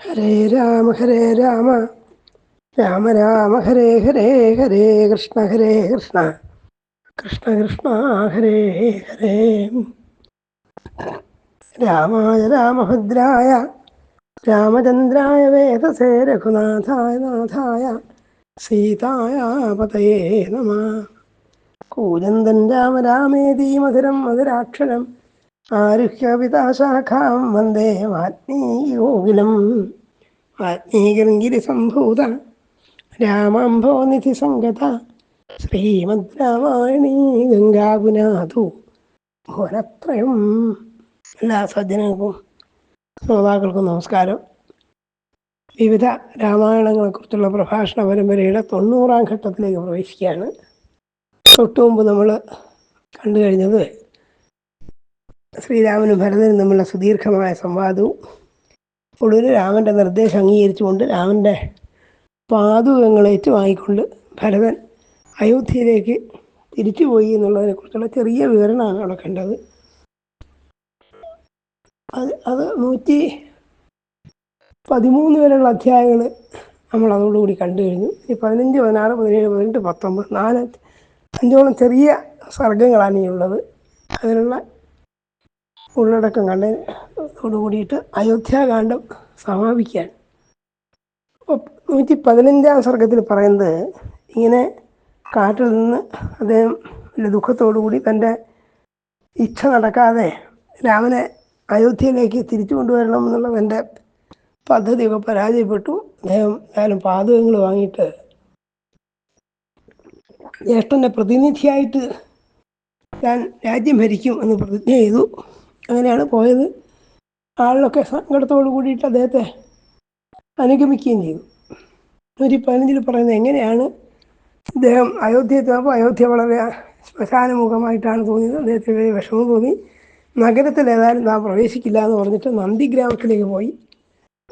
ഹരേ രാമ ഹരേ രാമ. രാമ രാമ ഹരേ ഹരേ ഹരേ കൃഷ്ണ ഹരേ കൃഷ്ണ. കൃഷ്ണ കൃഷ്ണ ഹരേ ഹരേ. രാമായ രാമഭദ്രായ രാമചന്ദ്രായ വേദസേ രഘുനാഥായ നാഥായ സീതായ പതയേ നമ. കൂജന്തൻ രാമ രാമേതി മധുരം മധുരാക്ഷരം ആരുഹ്യ പിതാശാഖാം വന്ദേ വാത്മീയോകിലം. വാത്മീകിരിങ്കിരി സംഭൂത രാമാംഭോ നിധി സംഗത ശ്രീമദ് രാമായണീ ഗംഗാപുനാഥു. ഭുവനത്രയം എല്ലാ സജ്ജനങ്ങൾക്കും ശ്രോതാക്കൾക്കും നമസ്കാരം. വിവിധ രാമായണങ്ങളെക്കുറിച്ചുള്ള പ്രഭാഷണ പരമ്പരയുടെ തൊണ്ണൂറാം ഘട്ടത്തിലേക്ക് പ്രവേശിക്കുകയാണ്. തൊട്ടുമുമ്പ് നമ്മൾ കണ്ടു കഴിഞ്ഞത് ശ്രീരാമനും ഭരതനും തമ്മിലുള്ള സുദീർഘമായ സംവാദവും ഒടുവിൽ രാമന്റെ നിർദ്ദേശം അംഗീകരിച്ചുകൊണ്ട് രാമന്റെ പാതുകങ്ങൾ ഏറ്റുവാങ്ങിക്കൊണ്ട് ഭരതൻ അയോധ്യയിലേക്ക് തിരിച്ചുപോയി എന്നുള്ളതിനെക്കുറിച്ചുള്ള ചെറിയ വിവരണമാണ് അവിടെ കണ്ടത്. അത് അത് നൂറ്റി പതിമൂന്ന് വരെയുള്ള അധ്യായങ്ങൾ നമ്മൾ അതോടുകൂടി കണ്ടു കഴിഞ്ഞു. ഈ പതിനഞ്ച് പതിനാറ് പതിനേഴ് പതിനെട്ട് പത്തൊമ്പത് നാല് അഞ്ചോളം ചെറിയ സർഗങ്ങളാണ് ഈ ഉള്ളത് അതിനുള്ള ഉള്ളടക്കം കണ്ടതോടു കൂടിയിട്ട് അയോധ്യാകാന്ഡം അപ്പോൾ നൂറ്റി പതിനഞ്ചാം സർഗത്തിൽ പറയുന്നത് ഇങ്ങനെ കാറ്റിൽ നിന്ന് അദ്ദേഹം ദുഃഖത്തോടു കൂടി തന്റെ ഇച്ഛ നടക്കാതെ രാമനെ അയോധ്യയിലേക്ക് തിരിച്ചു കൊണ്ടുവരണം എന്നുള്ള തന്റെ പദ്ധതിയൊക്കെ പരാജയപ്പെട്ടു. അദ്ദേഹം ഏതായാലും പാതകങ്ങൾ വാങ്ങിയിട്ട് ജ്യേഷ്ഠന്റെ പ്രതിനിധിയായിട്ട് ഞാൻ രാജ്യം ഭരിക്കും എന്ന് പ്രതിജ്ഞ ചെയ്തു. അങ്ങനെയാണ് പോയത്. ആളിലൊക്കെ സങ്കടത്തോട് കൂടിയിട്ട് അദ്ദേഹത്തെ അനുഗമിക്കുകയും ചെയ്തു. നൂറ്റി പതിനഞ്ചിൽ പറയുന്നത് എങ്ങനെയാണ് അദ്ദേഹം അയോധ്യയിൽ എത്തിയപ്പോൾ അയോധ്യ വളരെ ശ്മശാനമുഖമായിട്ടാണ് തോന്നിയത്. അദ്ദേഹത്തിന് വലിയ വിഷമം തോന്നി. നഗരത്തിൽ ഏതായാലും നാം പ്രവേശിക്കില്ല എന്ന് പറഞ്ഞിട്ട് നന്ദിഗ്രാമത്തിലേക്ക് പോയി.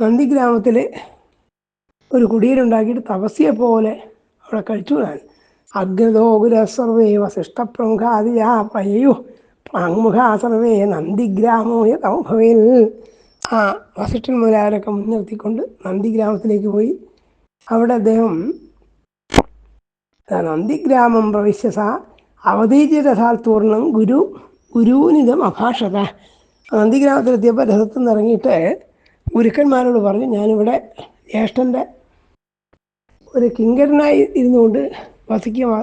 നന്ദിഗ്രാമത്തിൽ ഒരു കുടീരുണ്ടാക്കിയിട്ട് തപസ്യെ പോലെ അവിടെ കഴിച്ചു ഞാൻ അഗ്രതോകുല സർവേ വസിഷ്ഠപ്രമുഖാദിയാ പയയു പ്രാങ്മുഖാ സർവേ നന്ദിഗ്രാമോയ തൗഭവേൽ ആ വസിഷ്ഠൻ മുതലായവരൊക്കെ മുൻനിർത്തിക്കൊണ്ട് നന്ദിഗ്രാമത്തിലേക്ക് പോയി. അവിടെ അദ്ദേഹം നന്ദിഗ്രാമം പ്രവിശ്യസ രഥാൽ തൂർണം ഗുരു ഗുരുവിനിതം അഭാഷത. നന്ദിഗ്രാമത്തിലെത്തിയപ്പോൾ രഥത്തിൽ നിന്ന് ഇറങ്ങിയിട്ട് ഗുരുക്കന്മാരോട് പറഞ്ഞു ഞാനിവിടെ ജ്യേഷ്ഠന്റെ ഒരു കിങ്കരനായി ഇരുന്നുകൊണ്ട് വസിക്കുക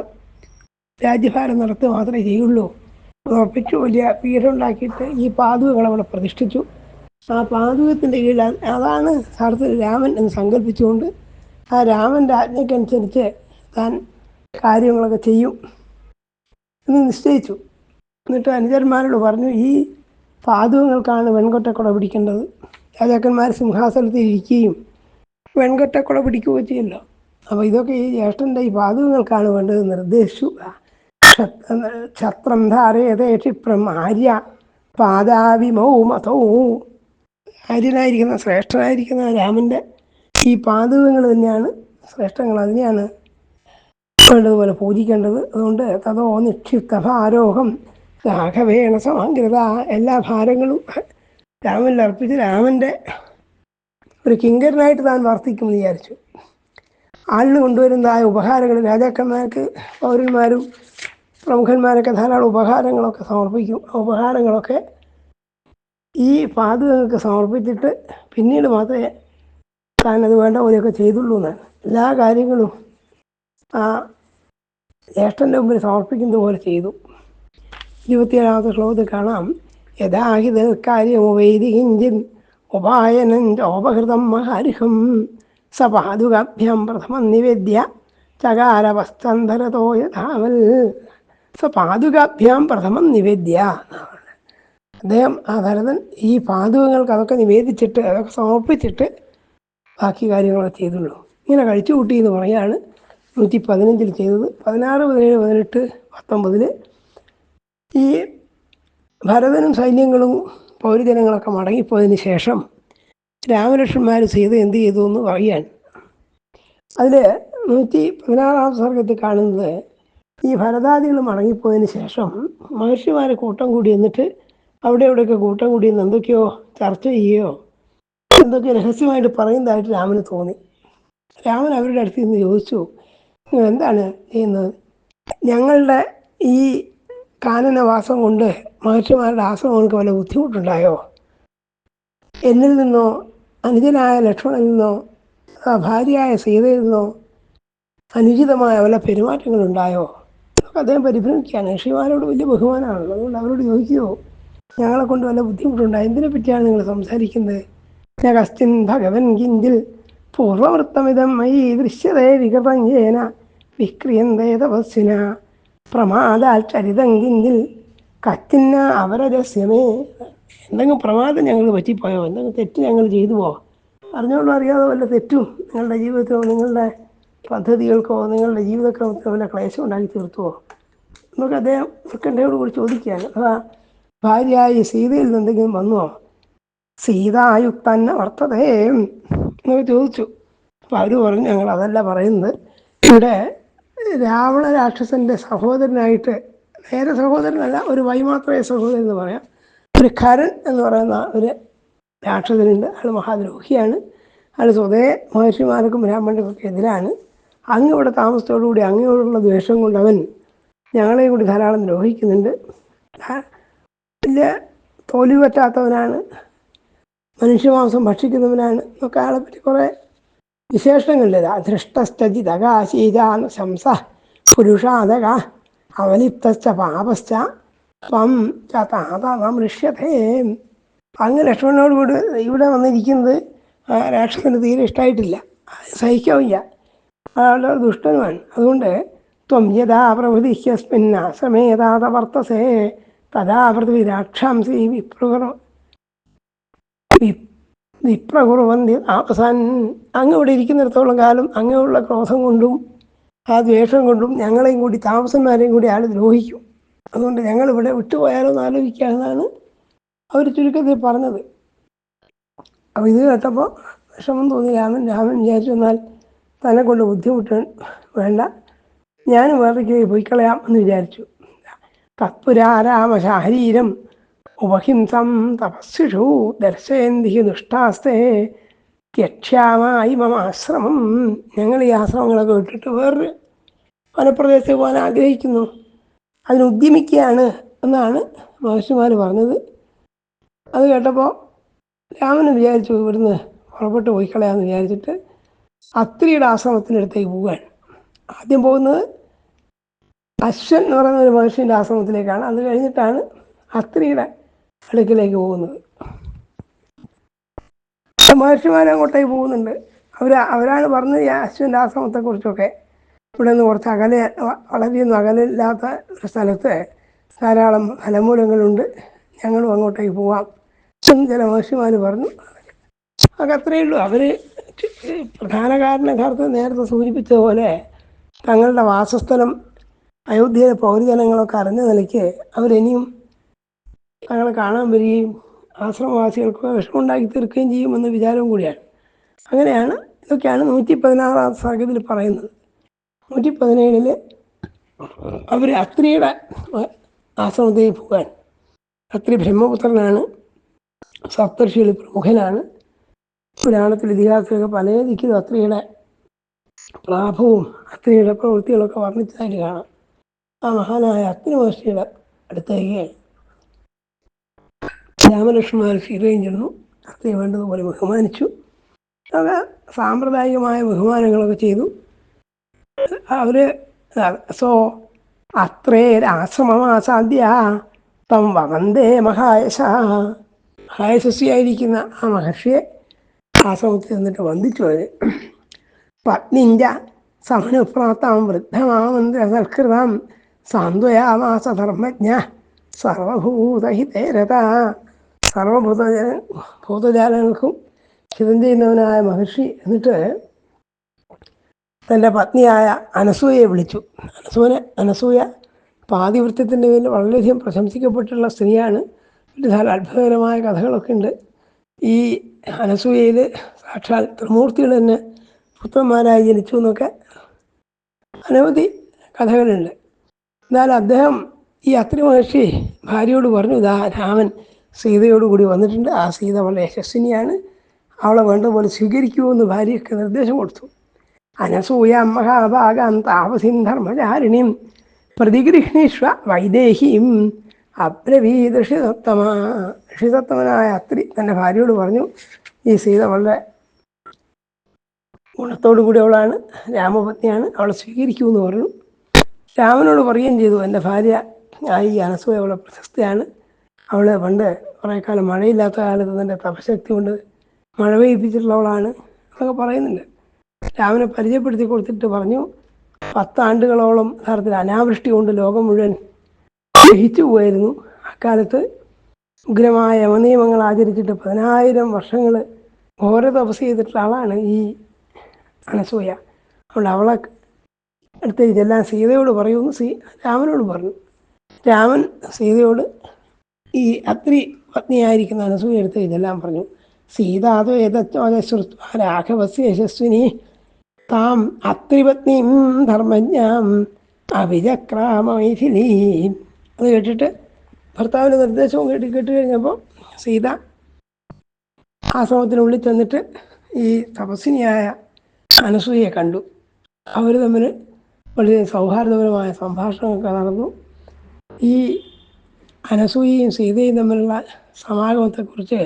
രാജ്യഭാരം നടത്തുക മാത്രമേ ചെയ്യുള്ളൂ. ഉറപ്പിച്ചു വലിയ പീഠമുണ്ടാക്കിയിട്ട് ഈ പാതുകകൾ അവിടെ പ്രതിഷ്ഠിച്ചു. ആ പാതുകത്തിന്റെ കീഴിൽ അതാണ് സാർത്ഥത്തിൽ രാമൻ എന്ന് സങ്കല്പിച്ചുകൊണ്ട് ആ രാമന്റെ ആജ്ഞയ്ക്കനുസരിച്ച് താൻ കാര്യങ്ങളൊക്കെ ചെയ്യും എന്ന് നിശ്ചയിച്ചു. എന്നിട്ട് അനുജന്മാരോട് പറഞ്ഞു ഈ പാതുകങ്ങൾക്കാണ് വെൺകൊറ്റക്കുട പിടിക്കേണ്ടത്. രാജാക്കന്മാർ സിംഹാസനത്തിൽ ഇരിക്കുകയും വെൺകൊറ്റക്കുട പിടിക്കുകയോ ചെയ്യല്ലോ. അപ്പോൾ ഇതൊക്കെ ഈ ജ്യേഷ്ഠന്റെ ഈ പാതുകങ്ങൾക്കാണ് വേണ്ടത് നിർദ്ദേശിച്ചു. ഛത്രം ധാരയതേ ക്ഷിപ്രം ആര്യ പാദാവിമോ മതോ. ആര്യനായിരിക്കുന്ന ശ്രേഷ്ഠനായിരിക്കുന്ന രാമന്റെ ഈ പാതകങ്ങൾ തന്നെയാണ് ശ്രേഷ്ഠങ്ങൾ അതിനെയാണ് വേണ്ടതുപോലെ പൂജിക്കേണ്ടത്. അതുകൊണ്ട് തതോ നിക്ഷിപ്ത ഭാരോഹം രാഘവേണ സമാഗ്രത എല്ലാ ഭാരങ്ങളും രാമനിൽ അർപ്പിച്ച് രാമന്റെ ഒരു കിങ്കരനായിട്ട് താൻ വർത്തിക്കുമെന്ന് വിചാരിച്ചു. ആളിന് കൊണ്ടുവരുന്നതായ ഉപഹാരങ്ങൾ രാജാക്കന്മാർക്ക് പൗരന്മാരും പ്രമുഖന്മാരൊക്കെ ധാരാളം ഉപഹാരങ്ങളൊക്കെ സമർപ്പിക്കും. ഉപഹാരങ്ങളൊക്കെ ഈ പാതകങ്ങൾക്ക് സമർപ്പിച്ചിട്ട് പിന്നീട് മാത്രമേ താൻ അത് വേണ്ട പോലെയൊക്കെ ചെയ്തുള്ളൂ എന്നാണ്. എല്ലാ കാര്യങ്ങളും ആ ജ്യേഷ്ഠന്റെ മുമ്പിൽ സമർപ്പിക്കുന്നത് പോലെ ചെയ്തു. ഇരുപത്തിയേഴാമത്തെ ശ്ലോകത്തിൽ കാണാം. യഥാഹിത കാര്യമുപൈതികിഞ്ചിൻ ഉപായനം ചോപഹൃതം മഹാരിഹം സ പാതുകാഭ്യം പ്രഥമം നിവേദ്യ ചകാരവസ്തന്ധരതോ യഥാവൽ സ പാതുകാഭ്യാം പ്രഥമം നിവേദ്യ അദ്ദേഹം ആ ഭരതൻ ഈ പാതുകങ്ങൾക്ക് അതൊക്കെ നിവേദിച്ചിട്ട് അതൊക്കെ സമർപ്പിച്ചിട്ട് ബാക്കി കാര്യങ്ങളൊക്കെ ചെയ്തുള്ളൂ. ഇങ്ങനെ കഴിച്ചു കൂട്ടി എന്ന് പറയാണ് നൂറ്റി പതിനഞ്ചിൽ ചെയ്തത്. പതിനാറ് പതിനേഴ് പതിനെട്ട് പത്തൊമ്പതിൽ ഈ ഭരതനും സൈന്യങ്ങളും പൗരജനങ്ങളൊക്കെ മടങ്ങിപ്പോയതിന് ശേഷം രാമലക്ഷ്മന്മാർ സീത എന്ത് ചെയ്തു എന്ന് പറയുകയാണ്. അതിൽ നൂറ്റി പതിനാറാം സർഗത്തിൽ കാണുന്നത് ഈ ഭരതാദികൾ മടങ്ങിപ്പോയതിന് ശേഷം മഹർഷിമാരെ കൂട്ടം കൂടി എന്നിട്ട് അവിടെ ഇവിടെയൊക്കെ കൂട്ടം കൂടി നിന്ന് എന്തൊക്കെയോ ചർച്ച ചെയ്യുകയോ എന്തൊക്കെ രഹസ്യമായിട്ട് പറയുന്നതായിട്ട് രാമന് തോന്നി. രാമൻ അവരുടെ അടുത്ത് നിന്ന് ചോദിച്ചു "നിങ്ങൾ എന്താണ് ചെയ്യുന്നത്? ഞങ്ങളുടെ ഈ കാനനവാസം കൊണ്ട് മഹർഷിമാരുടെ ആശ്രമങ്ങൾക്ക് വല്ല ബുദ്ധിമുട്ടുണ്ടായോ? എന്നിൽ നിന്നോ അനുജനായ ലക്ഷ്മണനിൽ നിന്നോ ഭാര്യയായ സീതയിൽ നിന്നോ അനുചിതമായ വല്ല പെരുമാറ്റങ്ങളുണ്ടായോ? അദ്ദേഹം പരിഭ്രമിക്കുകയാണ്. ഋഷിമാരോട് വലിയ ബഹുമാനമാണല്ലോ അതുകൊണ്ട് അവരോട് ചോദിക്കുമോ ഞങ്ങളെ കൊണ്ട് വല്ല ബുദ്ധിമുട്ടുണ്ടായി? എന്തിനെ പറ്റിയാണ് നിങ്ങൾ സംസാരിക്കുന്നത്? ഞാൻ കസ്റ്റിൻ ഭഗവൻ കിഞ്ചിൽ പൂർവവൃത്തമിതം മൈ ദൃശ്യതേ വികൃതഞ്ജേന വിക്രിയന്തേ തപസ്സിന. പ്രമാദാൽ ചരിതം കിഞ്ചിൽ കത്തിന്ന അവരരസ്യമേ. എന്തെങ്കിലും പ്രമാദം ഞങ്ങൾ പറ്റിപ്പോയോ? എന്തെങ്കിലും തെറ്റ് ഞങ്ങൾ ചെയ്തു പോവാം അറിഞ്ഞോളൂ അറിയാതെ വല്ല തെറ്റും നിങ്ങളുടെ ജീവിതത്തിലോ നിങ്ങളുടെ പദ്ധതികൾക്കോ നിങ്ങളുടെ ജീവിതക്രമത്തിനോ വല്ല ക്ലേശം ഉണ്ടാക്കി തീർത്തുവോ? എന്നൊക്കെ അദ്ദേഹം ഉത്കണ്ഠയോട് കൂടി ചോദിക്കുകയാണ്. അതാ ഭാര്യയായി സീതയിൽ നിന്നെന്തെങ്കിലും വന്നുവോ? സീതായുക്തന്ന വർത്തതേ എന്നൊക്കെ ചോദിച്ചു. അപ്പോൾ അവർ പറഞ്ഞു ഞങ്ങൾ അതല്ല പറയുന്നത്. ഇവിടെ രാവണ രാക്ഷസന്റെ സഹോദരനായിട്ട് നേരെ സഹോദരനല്ല ഒരു വൈമാത്രയ സഹോദരൻ എന്ന് പറയാം. ഒരു ഖരൻ എന്ന് പറയുന്ന ഒരു രാക്ഷസനുണ്ട്. അയാൾ മഹാദ്രോഹിയാണ്. അയാൾ സ്വതേ മഹർഷിമാർക്കും ബ്രാഹ്മണർക്കും എതിരാണ്. അങ്ങ് താമസത്തോടുകൂടി അങ്ങയോടുള്ള ദ്വേഷം കൊണ്ട് അവൻ ഞങ്ങളെയും കൂടി ധാരാളം ദ്രോഹിക്കുന്നുണ്ട്. വലിയ തോലി പറ്റാത്തവനാണ്. മനുഷ്യമാംസം ഭക്ഷിക്കുന്നവനാണ്. എന്നൊക്കെ അയാളെ പറ്റി കുറേ വിശേഷണങ്ങളില്ല ധൃഷ്ടസ്ഥിതകാശീജാന ശംസ പുരുഷാതക അവലിപ്തശ്ച പാപശ്ച ത്വം ച താതമൃഷ്യതേ അങ്ങ് ലക്ഷ്മണനോട് കൂടി ഇവിടെ വന്നിരിക്കുന്നത് രാക്ഷസന് തീരെ ഇഷ്ടമായിട്ടില്ല സഹിക്കാവില്ല അയാളുടെ ദുഷ്ടനുമാണ് അതുകൊണ്ട് ത്വം യഥാ പ്രഭൃതിഹ്യസ്മിന്നാശ്രമേതാത വർത്തസേ തഥാ പൃഥ്വിരാക്ഷാംസി വിപ്രകൃ വി- വിപ്രകുറുവന്തി താപസാൻ അങ്ങ് ഇവിടെ ഇരിക്കുന്നിടത്തോളം കാലം അങ്ങനെയുള്ള ക്രോധം കൊണ്ടും ആ ദ്വേഷം കൊണ്ടും ഞങ്ങളെയും കൂടി താമസന്മാരെയും കൂടി ആൾ ദ്രോഹിക്കും. അതുകൊണ്ട് ഞങ്ങൾ ഇവിടെ വിട്ടുപോയാലോ എന്ന് ആലോചിക്കാമെന്നാണ് അവർ ചുരുക്കത്തിൽ പറഞ്ഞത്. അപ്പോൾ ഇത് കേട്ടപ്പോൾ വിഷമം തോന്നി രാമൻ രാമൻ വിചാരിച്ചു എന്നാൽ തന്നെ കൊണ്ട് ബുദ്ധിമുട്ട് വേണ്ട. ഞാൻ വേറേക്ക് പോയിക്കളയാം എന്ന് വിചാരിച്ചു. തത്പുരാരാമശാരീരം ഉപഹിംസം തപസ്സിഷു ദർശയന്തി ദുഷ്ടാസ്തേ ത്യക്ഷ്യാമായി മമ ആശ്രമം. ഞങ്ങൾ ഈ ആശ്രമങ്ങളൊക്കെ വിട്ടിട്ട് വേറൊരു വനപ്രദേശത്ത് പോകാൻ ആഗ്രഹിക്കുന്നു. അതിന് ഉദ്യമിക്കുകയാണ് എന്നാണ് മഹർഷിമാർ പറഞ്ഞത്. അത് കേട്ടപ്പോൾ രാമന് വിചാരിച്ചു ഇവിടുന്ന് പുറപ്പെട്ട് പോയിക്കളയാമെന്ന് വിചാരിച്ചിട്ട് അത്രിയുടെ ആശ്രമത്തിനടുത്തേക്ക് പോവുകയാണ്. ആദ്യം പോകുന്നത് അശ്വൻ എന്ന് പറയുന്ന ഒരു മഹർഷിന്റെ ആശ്രമത്തിലേക്കാണ്. അത് കഴിഞ്ഞിട്ടാണ് അത്രിയുടെ അടുക്കിലേക്ക് പോകുന്നത്. മഹർഷിമാർ അങ്ങോട്ടേക്ക് പോകുന്നുണ്ട്. അവർ അവരാണ് പറഞ്ഞത് അശ്വന്റെ ആശ്രമത്തെക്കുറിച്ചൊക്കെ ഇവിടെ നിന്ന് കുറച്ച് അകലെ വളരെയൊന്നും അകലില്ലാത്ത ഒരു സ്ഥലത്ത് ധാരാളം ഫലമൂലങ്ങളുണ്ട്. ഞങ്ങളും അങ്ങോട്ടേക്ക് പോവാം. എന്ന് ചില മഹർഷിമാർ പറഞ്ഞു അതൊക്കെ അത്രയേ ഉള്ളൂ. അവർ പ്രധാന കാരണം യഥാർത്ഥം നേരത്തെ സൂചിപ്പിച്ചതുപോലെ തങ്ങളുടെ വാസസ്ഥലം അയോധ്യയിലെ പൗരജനങ്ങളൊക്കെ അറിഞ്ഞ നിലയ്ക്ക് അവരിനിയും തങ്ങളെ കാണാൻ വരികയും ആശ്രമവാസികൾക്ക് വിഷമമുണ്ടാക്കി തീർക്കുകയും ചെയ്യുമെന്ന വിചാരവും കൂടിയാണ്. അങ്ങനെയാണ് ഇതൊക്കെയാണ് നൂറ്റി പതിനാറാം സർഗത്തിൽ പറയുന്നത്. നൂറ്റി പതിനേഴിൽ അവർ അത്രിയുടെ ആശ്രമത്തിൽ പോകാൻ അത്രി ബ്രഹ്മപുത്രനാണ് സപ്തർഷികളിൽ പ്രമുഖനാണ്. പുരാണത്തിൽ ഇതിഹാസമൊക്കെ പല ദിക്കിലും അത്രയുടെ പ്രാഭവും അത്രയുടെ പ്രവൃത്തികളൊക്കെ വർണിച്ചതായിട്ട് കാണാം. ആ മഹാനായ അഗ്നി മഹർഷിയുടെ അടുത്തേക്ക് രാമലക്ഷ്മണ സീതയും ചെന്നു. അത്രയും വേണ്ടതുപോലെ ബഹുമാനിച്ചു. അതൊക്കെ സാമ്പ്രദായികമായ ബഹുമാനങ്ങളൊക്കെ ചെയ്തു. അവർ സോ അത്രേ രാസമമാസാദ്യ തം വന്ദേ മഹായശ. മഹായശസ്വിയായിരിക്കുന്ന ആ മഹർഷിയെ ആശ്രമത്തിൽ നിന്നിട്ട് വന്ദിച്ചു അവർ. പത്നിഞ്ച സമനുപ്രാത്താം വൃദ്ധമാമന്ത്ര സൽകൃതം സാന്ത്വയാമാസ ധർമ്മജ്ഞ സർവഭൂതഹിതേരത. സർവഭൂത ഭൂതജാലങ്ങൾക്കും ഹിതം ചെയ്യുന്നവനായ മഹർഷി എന്നിട്ട് തന്റെ പത്നിയായ അനസൂയയെ വിളിച്ചു. അനസൂനെ അനസൂയ പാതിവൃത്യത്തിന്റെ പേരിൽ വളരെയധികം പ്രശംസിക്കപ്പെട്ടുള്ള സ്ത്രീയാണ്. ധാരാളം അത്ഭുതകരമായ കഥകളൊക്കെ ഉണ്ട്. ഈ അനസൂയയിൽ സാക്ഷാൽ ത്രിമൂർത്തികൾ തന്നെ പുത്രന്മാരായി ജനിച്ചു എന്നൊക്കെ അനവധി കഥകളുണ്ട്. എന്നാൽ അദ്ദേഹം ഈ അത്രി മഹർഷി ഭാര്യയോട് പറഞ്ഞു ഇതാ രാമൻ സീതയോടുകൂടി വന്നിട്ടുണ്ട്. ആ സീത വളരെ യശസ്വിനിയാണ് അവളെ വേണ്ടതുപോലെ സ്വീകരിക്കുമെന്ന് ഭാര്യയ്ക്ക് നിർദ്ദേശം കൊടുത്തു. അനസൂയ മഹാഭാഗം താപസിം ധർമ്മചാരിണിയും വൈദേഹിയും അബ്രവീത് ഋഷിസത്തമ. ഋഷിസത്തമനായ അത്രി തന്റെ ഭാര്യയോട് പറഞ്ഞു ഈ സീത വളരെ ഗുണത്തോടു കൂടി അവളാണ് രാമപത്നിയാണ് അവളെ സ്വീകരിക്കൂ എന്ന് പറഞ്ഞു. രാമനോട് പറയുകയും ചെയ്തു എന്റെ ഭാര്യ ആയി അനസൂയ അവളെ പ്രശസ്തയാണ്. അവൾ പണ്ട് കുറേ കാലം മഴയില്ലാത്ത കാലത്ത് തന്റെ തപശക്തി കൊണ്ട് മഴ പെയ്യിപ്പിച്ചിട്ടുള്ളവളാണ് എന്നൊക്കെ പറയുന്നുണ്ട്. രാമനെ പരിചയപ്പെടുത്തി കൊടുത്തിട്ട് പറഞ്ഞു പത്താണ്ടുകളോളം യഥാർത്ഥത്തിൽ അനാവൃഷ്ടി കൊണ്ട് ലോകം മുഴുവൻ ദഹിച്ചു പോയിരുന്നു അക്കാലത്ത് ഉഗ്രമായ യമനിയമങ്ങൾ ആചരിച്ചിട്ട് പതിനായിരം വർഷങ്ങൾ ഘോര തപസ് ചെയ്തിട്ടുള്ള ആളാണ് ഈ അനസൂയ. അതുകൊണ്ട് അവളെ അടുത്ത് ഇതെല്ലാം സീതയോട് പറയുമെന്ന് സീ രാമനോട് പറഞ്ഞു. രാമൻ സീതയോട് ഈ അത്രി പത്നിയായിരിക്കുന്ന അനസൂയ എടുത്ത് ഇതെല്ലാം പറഞ്ഞു. സീതാതോ ഏതച്ചോശ്രുത്വ രാഘവസ് യശസ്വിനി താം അത്രിപത്നിയും ധർമ്മജ്ഞാം അഭിചക്രാമൈഥിലീ അത് കേട്ടിട്ട് ഭർത്താവിന്റെ നിർദ്ദേശവും കേട്ടി കേട്ട് കഴിഞ്ഞപ്പോൾ സീത ആശ്രമത്തിനുള്ളിൽ ചെന്നിട്ട് ഈ തപസ്വിനിയായ അനസൂയയെ കണ്ടു. അവർ തമ്മിൽ വളരെ സൗഹാർദ്ദപരമായ സംഭാഷണമൊക്കെ നടന്നു. ഈ അനസൂയയും സീതയും തമ്മിലുള്ള സമാഗമത്തെക്കുറിച്ച്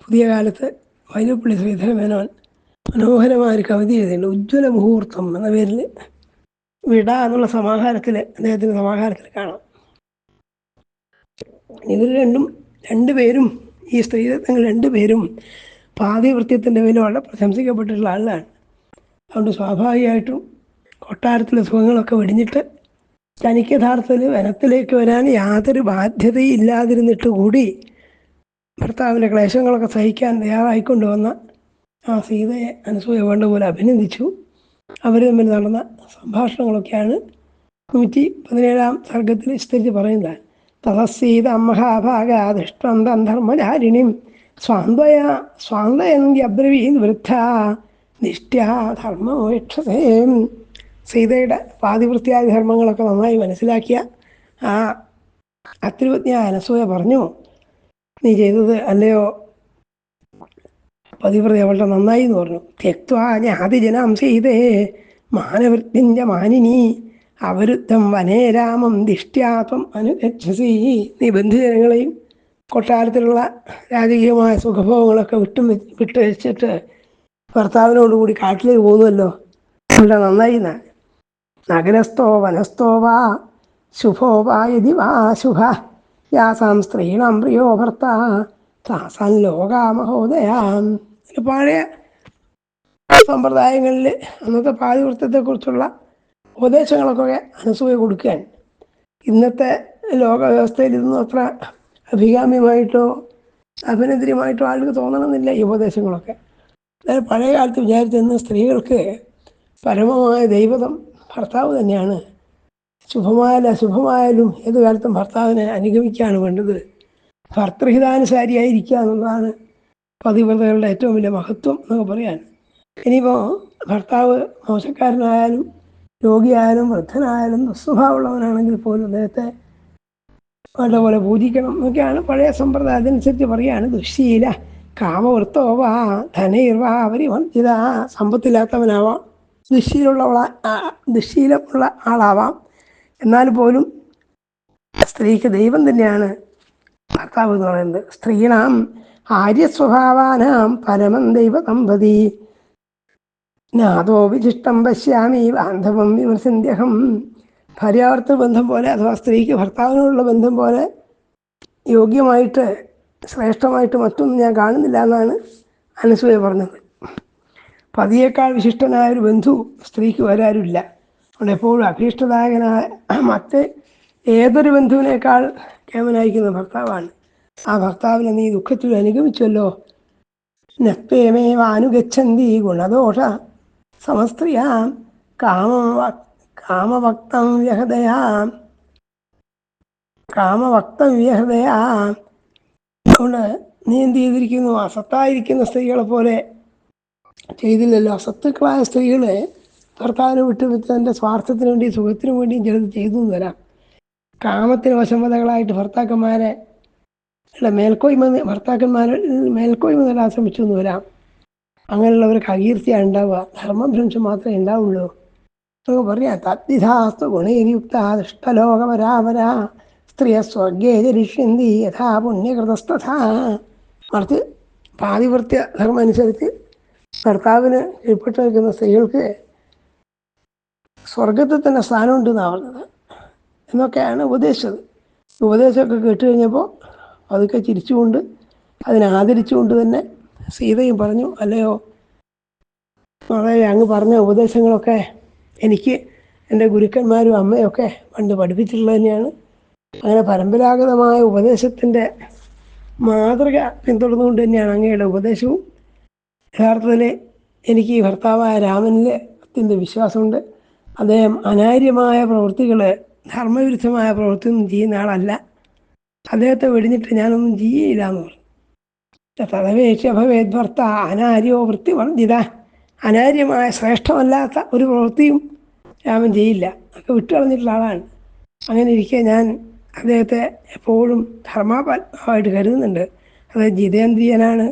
പുതിയ കാലത്ത് വൈലപ്പള്ളി ശ്രീധരമേനോൻ മനോഹരമായ ഒരു കവിത എഴുതിയിട്ടുണ്ട്. ഉജ്ജ്വല മുഹൂർത്തം എന്ന പേരിൽ വിട എന്നുള്ള സമാഹാരത്തിൽ അദ്ദേഹത്തിന്റെ സമാഹാരത്തിൽ കാണാം. ഇവർ രണ്ടും രണ്ടുപേരും ഈ സ്ത്രീരത്നങ്ങൾ രണ്ടുപേരും പാതിവൃത്യത്തിന്റെ പേരിൽ വളരെ പ്രശംസിക്കപ്പെട്ടിട്ടുള്ള ആളാണ്. അതുകൊണ്ട് സ്വാഭാവികമായിട്ടും കൊട്ടാരത്തിലെ സുഖങ്ങളൊക്കെ വെടിഞ്ഞിട്ട് തനിക്ക് യഥാർത്ഥത്തിൽ വനത്തിലേക്ക് വരാൻ യാതൊരു ബാധ്യതയും ഇല്ലാതിരുന്നിട്ട് കൂടി ഭർത്താവിന്റെ ക്ലേശങ്ങളൊക്കെ സഹിക്കാൻ തയ്യാറായിക്കൊണ്ട് വന്ന ആ സീതയെ അനുസൂയ വേണ്ട പോലെ അഭിനന്ദിച്ചു. അവർ തമ്മിൽ നടന്ന സംഭാഷണങ്ങളൊക്കെയാണ് നൂറ്റി പതിനേഴാം സർഗത്തിൽ വിസ്തരിച്ച് പറയുന്നത്. തതസീത മഹാഭാഗാധിഷ്ടം ധർമ്മചാരിണിം സ്വാന്തയ സ്വാന്തയന്ത്യബ്രവീത് വൃദ്ധ നിഷ്ഠ്യ ധർമ്മമോക്ഷസേ സീതയുടെ പാതിവൃത്തിയായ ധർമ്മങ്ങളൊക്കെ നന്നായി മനസ്സിലാക്കിയ ആ അത്രിപത്നിയായ അനസൂയ പറഞ്ഞു നീ ചെയ്തത് അല്ലയോ? പതിവ്രത അവളുടെ നന്നായി എന്ന് പറഞ്ഞു തെക്വാ ഞാതിജനാം സീതേ മാനവൃത്തിന്റെ മാനിനി അവരുദ്ധം വനേ രാമം ദിഷ്ട്യാത്വം അനുഗച്ഛസി. നീ ബന്ധുജനങ്ങളെയും കൊട്ടാരത്തിലുള്ള രാജകീയമായ സുഖഭോഗങ്ങളൊക്കെ വിട്ടും വിട്ടു വെച്ചിട്ട് ഭർത്താവിനോടുകൂടി കാട്ടിലേക്ക് പോകുന്നുവല്ലോ ഇവിടെ നന്നായി നഗരസ്ഥോ വനസ്ഥോ വാ ശുഭോ വാ യതി വാ ശുഭ. യാസാം സ്ത്രീണാം പ്രിയോ ഭർത്ത താസാൻ ലോകാമഹോദയാം പഴയ സമ്പ്രദായങ്ങളിൽ അന്നത്തെ പാതിവൃത്തത്തെക്കുറിച്ചുള്ള ഉപദേശങ്ങളൊക്കെ അനസൂയ കൊടുക്കാൻ. ഇന്നത്തെ ലോക വ്യവസ്ഥയിൽ ഇതൊന്നും അത്ര അഭികാമ്യമായിട്ടോ അഭിനന്ദനമായിട്ടോ ആൾക്ക് തോന്നണമെന്നില്ല ഈ ഉപദേശങ്ങളൊക്കെ. അതായത് പഴയ കാലത്ത് വിചാരിച്ചിരുന്ന സ്ത്രീകൾക്ക് പരമമായ ദൈവതം ഭർത്താവ് തന്നെയാണ്. ശുഭമായാലും അശുഭമായാലും ഏത് കാലത്തും ഭർത്താവിനെ അനുഗമിക്കുകയാണ് വേണ്ടത്. ഭർത്തൃഹിതാനുസാരിയായിരിക്കുക എന്നുള്ളതാണ് പതിവ്രതകളുടെ ഏറ്റവും വലിയ മഹത്വം എന്നൊക്കെ പറയാൻ. ഇനിയിപ്പോൾ ഭർത്താവ് മോശക്കാരനായാലും രോഗിയായാലും വൃദ്ധനായാലും ദുസ്വഭാവമുള്ളവനാണെങ്കിൽ പോലും അദ്ദേഹത്തെ വേണ്ട പോലെ പൂജിക്കണം എന്നൊക്കെയാണ് പഴയ സമ്പ്രദായം. അതനുസരിച്ച് പറയുകയാണ് ദുശീല കാമവൃത്തോവാ ധനൈർവാ അവരിവഞ്ചിത സമ്പത്തില്ലാത്തവനാവാം ദുശ്ശീലമുള്ള ദുശീലമുള്ള ആളാവാം. എന്നാൽ പോലും സ്ത്രീക്ക് ദൈവം തന്നെയാണ് ഭർത്താവ് എന്ന് പറയുന്നത്. സ്ത്രീണാം ആര്യസ്വഭാവാനാം പരമം ദൈവതമ്പതി നാദോ വിശിഷ്ടം പശ്യാമി ബാന്ധവം വിമർശന്ത്യഹം ഭാര്യാവർത്ത ബന്ധം പോലെ അഥവാ സ്ത്രീക്ക് ഭർത്താവിനോടുള്ള ബന്ധം പോലെ യോഗ്യമായിട്ട് ശ്രേഷ്ഠമായിട്ട് മറ്റൊന്നും ഞാൻ കാണുന്നില്ല എന്നാണ് അനസൂയ പറഞ്ഞത്. പതിയേക്കാൾ വിശിഷ്ടനായ ഒരു ബന്ധു സ്ത്രീക്ക് വരാറില്ല എപ്പോഴും അഭീഷ്ടദായകനായ മറ്റ് ഏതൊരു ബന്ധുവിനേക്കാൾ കേമനായിരിക്കുന്ന ഭർത്താവാണ്. ആ ഭർത്താവിനെ നീ ദുഃഖത്തിൽ അനുഗമിച്ചല്ലോ. നെപ്പേമേവ അനുഗച്ഛന്തി ഗുണദോഷ. സമസ്ത്രിയാം കാമം കാമവക്തം വ്യഹൃദയാ കാമവക്തം വ്യഹതയാ അതുകൊണ്ട് നീ എന്ത് ചെയ്തിരിക്കുന്നു? അസത്തായിരിക്കുന്ന സ്ത്രീകളെ പോലെ ചെയ്തില്ലല്ലോ. അസത്തുക്കളായ സ്ത്രീകളെ ഭർത്താവിനെ വിട്ടു വിട്ട് തന്റെ സ്വാർത്ഥത്തിന് വേണ്ടി സുഖത്തിന് വേണ്ടിയും ചിലത് ചെയ്തു തരാം കാമത്തിന് വശമതകളായിട്ട് ഭർത്താക്കന്മാരെ മേൽക്കോയ്മ ഭർത്താക്കന്മാരെ മേൽക്കോയ്മ നേടാൻ ശ്രമിച്ചു എന്ന് വരാം. അങ്ങനെയുള്ളവർക്ക് അകീർത്തിയാണ് ഉണ്ടാവുക. ധർമ്മഭ്രംശം മാത്രമേ ഉണ്ടാവുള്ളൂ. എന്നൊക്കെ പറയാം തദ്വിധാസ്തു ഗുണയുക്ത ദുഷ്ടലോകപരാപര. സ്ത്രീയ സ്വർഗേ ജരിഷ്യന്തി യഥാ പുണ്യകൃതസ്ഥഥാ. മറിച്ച് പാതിവൃത്യ ധർമ്മം അനുസരിച്ച് ഭർത്താവിന് കീഴ്പ്പെട്ട് നിൽക്കുന്ന സ്ത്രീകൾക്ക് സ്വർഗത്തിൽ തന്നെ സ്ഥാനമുണ്ട് എന്നാണ് പറഞ്ഞത്. എന്നൊക്കെയാണ് ഉപദേശിച്ചത്. ഉപദേശമൊക്കെ കേട്ട് കഴിഞ്ഞപ്പോൾ അതൊക്കെ ചിരിച്ചുകൊണ്ട് അതിനെ ആദരിച്ചുകൊണ്ട് തന്നെ സീതയും പറഞ്ഞു അല്ലയോ വളരെ അങ്ങ് പറഞ്ഞ ഉപദേശങ്ങളൊക്കെ എനിക്ക് എന്റെ ഗുരുക്കന്മാരും അമ്മയൊക്കെ പണ്ട് പഠിപ്പിച്ചിട്ടുള്ളത് തന്നെയാണ്. അങ്ങനെ പരമ്പരാഗതമായ ഉപദേശത്തിന്റെ മാതൃക പിന്തുടർന്നുകൊണ്ട് തന്നെയാണ് അങ്ങയുടെ ഉപദേശവും. യഥാർത്ഥത്തിൽ എനിക്ക് ഈ ഭർത്താവായ രാമനിൽ അത്യന്തം വിശ്വാസമുണ്ട്. അദ്ദേഹം അനാര്യമായ പ്രവൃത്തികൾ ധർമ്മവിരുദ്ധമായ പ്രവൃത്തിയൊന്നും ചെയ്യുന്ന ആളല്ല. അദ്ദേഹത്തെ വെടിഞ്ഞിട്ട് ഞാനൊന്നും ചെയ്യില്ല എന്ന് പറഞ്ഞു. തദപേക്ഷ ഭവേദ് ഭർത്ത അനാര്യോ വൃത്തിവർജിത അനാര്യമായ ശ്രേഷ്ഠമല്ലാത്ത ഒരു പ്രവൃത്തിയും രാമൻ ചെയ്യില്ല. ഒക്കെ വിട്ടുകളഞ്ഞിട്ടുള്ള ആളാണ്. അങ്ങനെ ഇരിക്കെ ഞാൻ അദ്ദേഹത്തെ എപ്പോഴും ധർമാത്മാവായിട്ട് കരുതുന്നുണ്ട്. അതായത് ജിതേന്ദ്രിയനാണ്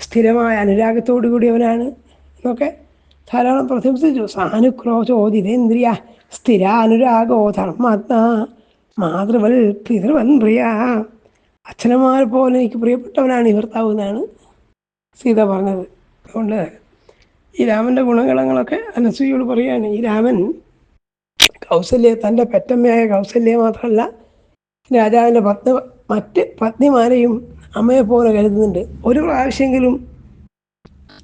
സ്ഥിരമായ അനുരാഗത്തോടു കൂടിയവനാണ് എന്നൊക്കെ ധാരാളം പ്രശംസിച്ചു. സാനുക്രോശോ ജിതേന്ദ്രിയ സ്ഥിരാനുരാഗോ ധർമാത്മാ മാതൃവൽ പിതൃവൻ പ്രിയ. അച്ഛനമാരെ പോലെ എനിക്ക് പ്രിയപ്പെട്ടവനാണ് ഈ ഭർത്താവ് എന്നാണ് സീത പറഞ്ഞത്. അതുകൊണ്ട് ഈ രാമന്റെ ഗുണഗണങ്ങളൊക്കെ അനസൂയോട് പറയുകയാണ് ഈ രാമൻ കൗസല്യ തന്റെ പെറ്റമ്മയായ കൗസല്യ മാത്രമല്ല രാജാവിന്റെ പത്നി മറ്റ് പത്നിമാരെയും അമ്മയെ പോലെ കരുതുന്നുണ്ട്. ഒരു പ്രാവശ്യമെങ്കിലും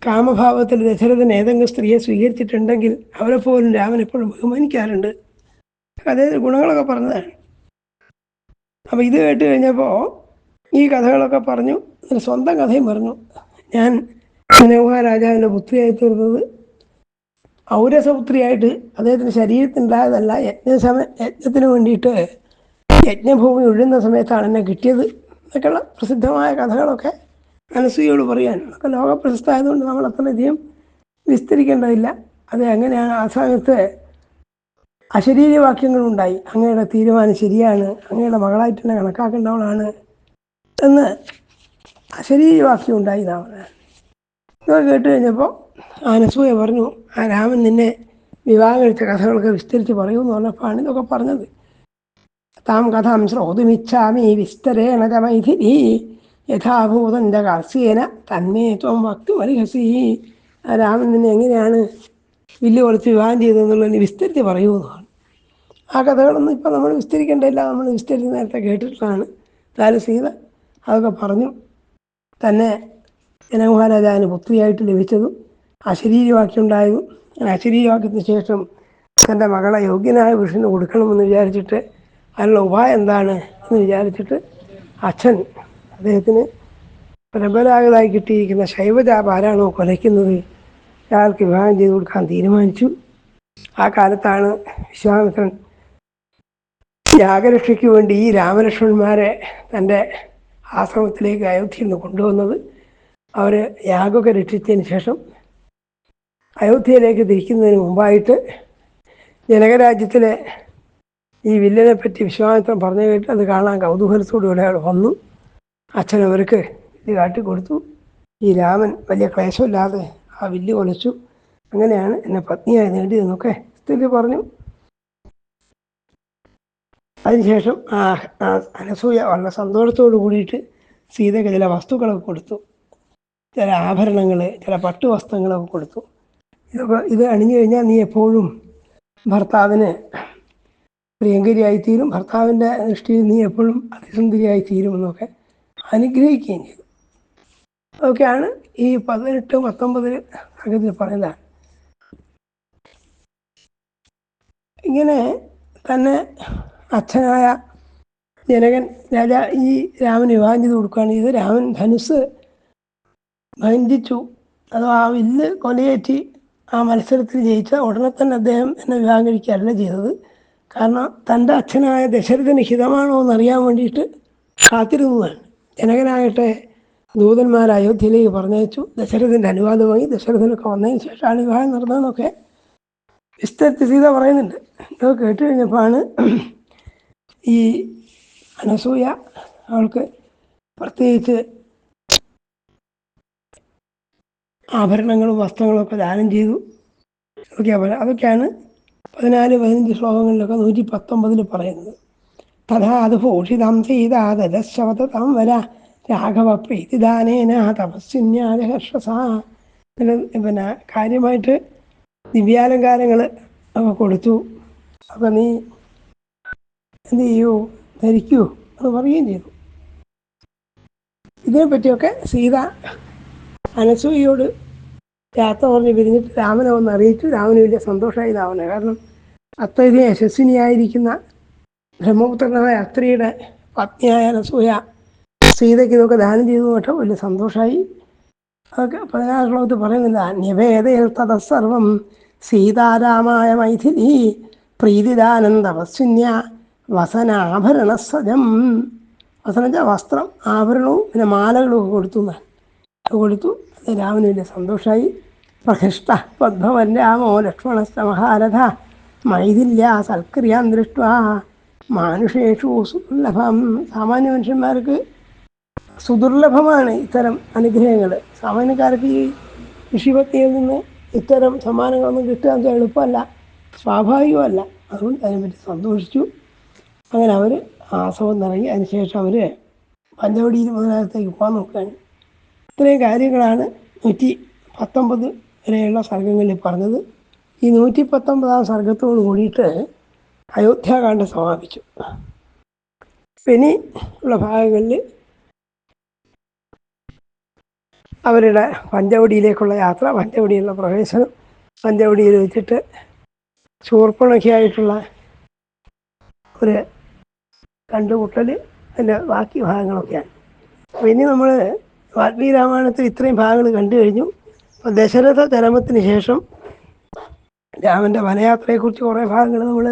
കാമഭാവത്തിൽ ദശരഥൻ ഏതെങ്കിലും സ്ത്രീയെ സ്വീകരിച്ചിട്ടുണ്ടെങ്കിൽ അവരെ പോലും രാമൻ എപ്പോഴും ബഹുമാനിക്കാറുണ്ട്. അതേ ഗുണങ്ങളൊക്കെ പറഞ്ഞതാണ്. അപ്പോൾ ഇത് കേട്ട് കഴിഞ്ഞപ്പോൾ ഈ കഥകളൊക്കെ പറഞ്ഞു ഒരു സ്വന്തം കഥയും പറഞ്ഞു. ഞാൻ നൗഹ രാജാവിന്റെ പുത്രിയായി തീർന്നത് ഔരസപുത്രിയായിട്ട് അദ്ദേഹത്തിന്റെ ശരീരത്തിനുണ്ടായതല്ല യജ്ഞസമ യജ്ഞത്തിന് വേണ്ടിയിട്ട് യജ്ഞഭൂമി ഒഴുകുന്ന സമയത്താണ് എന്നെ കിട്ടിയത്. എന്നൊക്കെയുള്ള പ്രസിദ്ധമായ കഥകളൊക്കെ മനസ്സിയോട് പറയാൻ. അതൊക്കെ ലോകപ്രശസ്തമായതുകൊണ്ട് നമ്മൾ അത്രയധികം വിസ്തരിക്കേണ്ടതില്ല. അത് എങ്ങനെയാണ് ആ സമയത്ത് അശരീരവാക്യങ്ങളുണ്ടായി? അങ്ങയുടെ തീരുമാനം ശരിയാണ്. അങ്ങയുടെ മകളായിട്ട് തന്നെ കണക്കാക്കേണ്ടവളാണ്. എന്ന് അശരീര വാക്യം ഉണ്ടായി എന്നാണ് ഇതൊക്കെ കേട്ട് കഴിഞ്ഞപ്പോൾ അനസൂയ പറഞ്ഞു ആ രാമൻ നിന്നെ വിവാഹം കഴിച്ച കഥകളൊക്കെ വിസ്തരിച്ച് പറയുമെന്ന് പറഞ്ഞപ്പോഴാണ് ഇതൊക്കെ പറഞ്ഞത്. താം കഥാം ശ്രോതുമിച്ഛാമി വിസ്തരേണ ച യഥാഭൂതന്റെ യഥാഭൂതം ച ത്വം ത്വം വക്തുമർഹസി ആ രാമൻ നിന്നെ എങ്ങനെയാണ് വില്ല് കൊടുത്ത് വിവാഹം ചെയ്തതെന്നുള്ളതിന് വിസ്തരിച്ച് പറയുമെന്നാണ് ആ കഥകളൊന്നും ഇപ്പം നമ്മൾ വിസ്തരിക്കേണ്ടതില്ല നമ്മൾ വിസ്തരിച്ച് നേരത്തെ കേട്ടിട്ടുള്ളതാണ്. സീത അതൊക്കെ പറഞ്ഞു. തന്നെ ജനമഹാരാജാവിന് പുത്രിയായിട്ട് ലഭിച്ചതും അശരീരവാക്യം ഉണ്ടായതും അങ്ങനെ അശരീരവാക്യത്തിന് ശേഷം തന്റെ മകളെ യോഗ്യനായ പുരുഷന് കൊടുക്കണമെന്ന് വിചാരിച്ചിട്ട് അതിനുള്ള ഉപായം എന്താണ് എന്ന് വിചാരിച്ചിട്ട് അച്ഛൻ അദ്ദേഹത്തിന് പരമ്പരാഗതമായി കിട്ടിയിരിക്കുന്ന ശൈവജാപ ആരാണോ കൊലയ്ക്കുന്നത് അയാൾക്ക് വിവാഹം ചെയ്ത് കൊടുക്കാൻ തീരുമാനിച്ചു. ആ കാലത്താണ് വിശ്വാമിത്രൻ യാഗരക്ഷയ്ക്ക് വേണ്ടി ഈ രാമലക്ഷ്മണന്മാരെ തന്റെ ആശ്രമത്തിലേക്ക് അയോധ്യയിൽ നിന്ന് കൊണ്ടുവന്നത്. അവർ യാഗമൊക്കെ രക്ഷിച്ചതിന് ശേഷം അയോധ്യയിലേക്ക് തിരിക്കുന്നതിന് മുമ്പായിട്ട് ജനകരാജ്യത്തിലെ ഈ വില്ലനെ പറ്റി വിശ്വാമിത്രം പറഞ്ഞു കേട്ട് അത് കാണാൻ കൗതൂഹലത്തോടുകൂടെ അവിടെ വന്നു. അച്ഛൻ അവർക്ക് ഇത് കാട്ടിക്കൊടുത്തു. ഈ രാമൻ വലിയ ക്ലേശമില്ലാതെ ആ വില്ല് കൊലച്ചു. അങ്ങനെയാണ് എന്നെ പത്നിയായി നേടിയതെന്നൊക്കെ സ്ഥിതി പറഞ്ഞു. അതിനുശേഷം അനസൂയ വളരെ സന്തോഷത്തോട് കൂടിയിട്ട് സീതയ്ക്ക് ചില വസ്തുക്കളൊക്കെ കൊടുത്തു. ചില ആഭരണങ്ങൾ ചില പട്ടുവസ്ത്രങ്ങളൊക്കെ കൊടുത്തു. ഇതൊക്കെ ഇത് അണിഞ്ഞു കഴിഞ്ഞാൽ നീ എപ്പോഴും ഭർത്താവിന് പ്രിയങ്കരിയായി തീരും ഭർത്താവിന്റെ ദൃഷ്ടിയിൽ നീ എപ്പോഴും അതിസുന്ദരിയായി തീരുമെന്നൊക്കെ അനുഗ്രഹിക്കുകയും ചെയ്തു. അതൊക്കെയാണ് ഈ പതിനെട്ട് പത്തൊമ്പതിൽ അകത്തിൽ പറയുന്നതാണ്. ഇങ്ങനെ തന്നെ അച്ഛനായ ജനകൻ രാജാ ഈ രാമൻ വിവാഹം ചെയ്ത് കൊടുക്കുകയാണ് ഇത് രാമൻ ധനുസ് ഭഞ്ചിച്ചു അതോ ആ വില്ല് കൊലയേറ്റി ആ മത്സരത്തിൽ ജയിച്ച ഉടനെ തന്നെ അദ്ദേഹം എന്നെ വിവാഹം കഴിക്കുകയല്ല ചെയ്തത്. കാരണം തന്റെ അച്ഛനായ ദശരഥന് ഹിതമാണോ എന്നറിയാൻ വേണ്ടിയിട്ട് കാത്തിരുന്നതാണ്. ജനകനാകട്ടെ ദൂതന്മാർ അയോധ്യയിലേക്ക് പറഞ്ഞയച്ചു. ദശരഥന്റെ അനുവാദമായി ദശരഥനൊക്കെ വന്നതിന് ശേഷമാണ് വിവാഹം നടന്നതെന്നൊക്കെ വിസ്തരിച്ച് സീത പറയുന്നുണ്ട്. ഇതൊക്കെ കേട്ട് കഴിഞ്ഞപ്പോഴാണ് ഈ അനസൂയ അവൾക്ക് പ്രത്യേകിച്ച് ആഭരണങ്ങളും വസ്ത്രങ്ങളും ഒക്കെ ദാനം ചെയ്തു. പറയുക അതൊക്കെയാണ് പതിനാല് പതിനഞ്ച് ശ്ലോകങ്ങളിലൊക്കെ നൂറ്റി പത്തൊമ്പതിൽ പറയുന്നത്. തഥാ അത് ഭൂഷിതം സീതാദശവതം വര. രാഘവ പ്രീതിദാനേന തപസ്വിന്യാജഹർഷസ പിന്നെ കാര്യമായിട്ട് ദിവ്യാലങ്കാരങ്ങൾ ഒക്കെ കൊടുത്തു. അപ്പം നീ എന്ത് ചെയ്യൂ? ധരിക്കൂ. എന്ന് പറയുകയും ചെയ്തു. ഇതിനെപ്പറ്റിയൊക്കെ സീത അനസൂയയോട് യാത്ര പറഞ്ഞ് പിരിഞ്ഞിട്ട് രാമനെ ഒന്ന് അറിയിച്ചു. രാമന് വലിയ സന്തോഷമായി രാവണ കാരണം അത്രയധികം യശസ്വിനിയായിരിക്കുന്ന ബ്രഹ്മപുത്രനായ അത്രിയുടെ പത്നിയായ അനസൂയ സീതയ്ക്ക് ഇതൊക്കെ ദാനം ചെയ്തു കേട്ടോ വലിയ സന്തോഷമായി. അതൊക്കെ പതിനാറ് ശ്ലോകത്തിൽ പറയുന്നില്ല അന്യഭേദയിൽ തതസർവം സീതാരാമായ മൈഥിലി പ്രീതിദാനം തപസ്വിന്യ വസനാഭരണ സജം വസനം വസ്ത്രം ആഭരണവും പിന്നെ മാലകളും കൊടുത്തു എന്നാൽ കൊടുത്തു. രാമന് വലിയ സന്തോഷമായി പ്രഹിഷ്ട പത്മവൻ രാമോ ലക്ഷ്മണ മഹാരഥ. മൈഥില്യ സൽക്രിയാൻ ദൃഷ്ട മാനുഷേഷു സുദുർലഭം. സാമാന്യ മനുഷ്യന്മാർക്ക് സുദുർലഭമാണ് ഇത്തരം അനുഗ്രഹങ്ങൾ. സാമാന്യക്കാർക്ക് ഈ ഋഷിപത്നിയിൽ നിന്ന് ഇത്തരം സമ്മാനങ്ങളൊന്നും കിട്ടുക എളുപ്പമല്ല. സ്വാഭാവികമല്ല. അതുകൊണ്ട് അതിനെപ്പറ്റി സന്തോഷിച്ചു. അങ്ങനെ അവർ ആസവം നിറങ്ങി അതിനുശേഷം അവർ പഞ്ചവടിയിൽ മുതലാകത്തേക്ക് പോകാൻ നോക്കുകയാണ്. ഇത്രയും കാര്യങ്ങളാണ് നൂറ്റി പത്തൊമ്പത് വരെയുള്ള സർഗങ്ങളിൽ പറഞ്ഞത്. ഈ നൂറ്റി പത്തൊമ്പതാം സർഗത്തോട് കൂടിയിട്ട് അയോധ്യാകാന്ഡം സമാപിച്ചു. ഇനി ഉള്ള ഭാഗങ്ങളിൽ അവരുടെ പഞ്ചവടിയിലേക്കുള്ള യാത്ര പഞ്ചവടിയിലുള്ള പ്രവേശനം പഞ്ചവടിയിൽ വെച്ചിട്ട് ശൂർപ്പണഖിയായിട്ടുള്ള ഒരു കണ്ടുമുട്ടൽ അതിന്റെ ബാക്കി ഭാഗങ്ങളൊക്കെയാണ്. അപ്പോൾ ഇനി നമ്മൾ വാൽമീകി രാമായണത്തിൽ ഇത്രയും ഭാഗങ്ങൾ കണ്ടു കഴിഞ്ഞു. അപ്പോൾ ദശരഥ ചരമത്തിന് ശേഷം രാമന്റെ വനയാത്രയെക്കുറിച്ച് കുറേ ഭാഗങ്ങൾ നമ്മൾ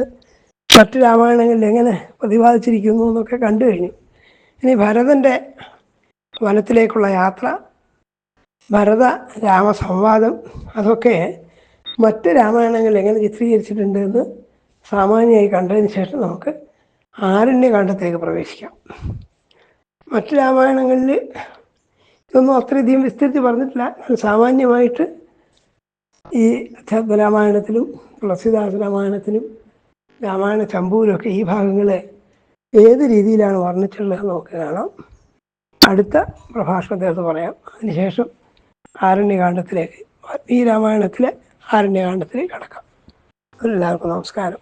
മറ്റ് രാമായണങ്ങളിൽ എങ്ങനെ പ്രതിപാദിച്ചിരിക്കുന്നു എന്നൊക്കെ കണ്ടു കഴിഞ്ഞു. ഇനി ഭരതന്റെ വനത്തിലേക്കുള്ള യാത്ര ഭരത രാമസംവാദം അതൊക്കെ മറ്റ് രാമായണങ്ങളിൽ എങ്ങനെ ചിത്രീകരിച്ചിട്ടുണ്ട് എന്ന് സാമാന്യമായി കണ്ടതിന് ശേഷം നമുക്ക് ആരണ്യകാന്ഡത്തിലേക്ക് പ്രവേശിക്കാം. മറ്റു രാമായണങ്ങളിൽ ഇതൊന്നും അത്രയധികം വിസ്തരിച്ച് പറഞ്ഞിട്ടില്ല. സാമാന്യമായിട്ട് ഈ അധ്യാത്മരാമായണത്തിലും തുളസിദാസ രാമായണത്തിലും രാമായണ ചമ്പൂരൊക്കെ ഈ ഭാഗങ്ങളെ ഏത് രീതിയിലാണ് വർണിച്ചിട്ടുള്ളത് നമുക്ക് കാണാം. അടുത്ത പ്രഭാഷണത്തിനകത്ത് പറയാം. അതിനുശേഷം ആരണ്യകാന്ഡത്തിലേക്ക് ഈ രാമായണത്തിലെ ആരണ്യകാന്ഡത്തിലേക്ക് കടക്കാം. എല്ലാവർക്കും നമസ്കാരം.